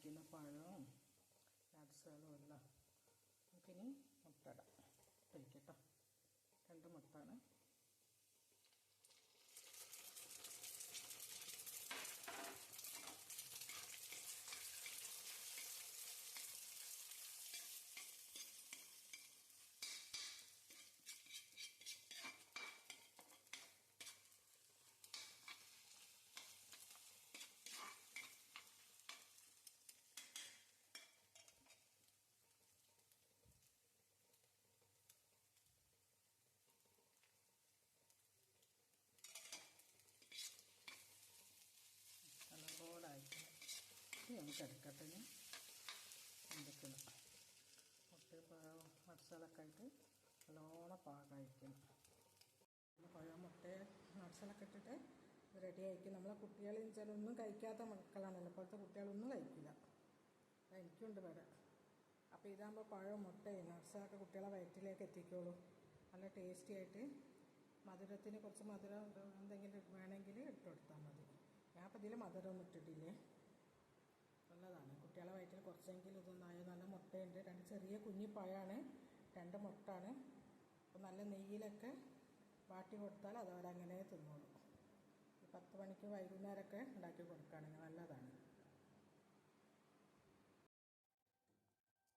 വെച്ചിരിക്കുന്ന പഴവും നട്സുകളും എല്ലാം. നമുക്കിനി മുട്ട ഇടാം കഴിക്കട്ടോ. രണ്ട് മുട്ടാണ് ഇനി നമുക്ക് എടുക്കട്ടെ ഇനി. എന്തൊക്കെയാണ്? മുട്ട പഴം മസാലൊക്കെ ആയിട്ട് നല്ലോണം പാകമായിരിക്കണം പഴം മുട്ട മസാലൊക്കെ ഇട്ടിട്ട് റെഡി ആയിരിക്കും നമ്മളെ കുട്ടികളെന്ന് വെച്ചാൽ ഒന്നും കഴിക്കാത്ത മക്കളാണല്ലോ. ഇപ്പോഴത്തെ കുട്ടികളൊന്നും കഴിക്കില്ല. എനിക്കുണ്ട് വരെ. അപ്പോൾ ഇതാകുമ്പോൾ പഴം മുട്ടയും നട്സൊക്കെ കുട്ടികളെ വയറ്റിലേക്ക് എത്തിക്കോളൂ. നല്ല ടേസ്റ്റി ആയിട്ട് മധുരത്തിന് കുറച്ച് മധുരം എന്തെങ്കിലും വേണമെങ്കിൽ ഇട്ട് കൊടുത്താൽ മതി. ഞാൻ അപ്പോൾ ഇതിൽ മധുരമൊന്നും ഇട്ടിട്ടില്ലേ? നല്ലതാണ് കുട്ടികളെ വയറ്റിൽ കുറച്ചെങ്കിലും ഇതൊന്നായോ നല്ല മുട്ടയുണ്ട്. രണ്ട് ചെറിയ കുഞ്ഞി പഴമാണ്. രണ്ട് മുട്ടാണ്. അപ്പോൾ നല്ല നെയ്യിലൊക്കെ വാട്ടി കൊടുത്താൽ അതവരങ്ങനെ തിന്നോളൂ. പത്ത് മണിക്ക് വൈകുന്നേരമൊക്കെ ഉണ്ടാക്കി കൊടുക്കുകയാണെങ്കിൽ നല്ലതാണ്.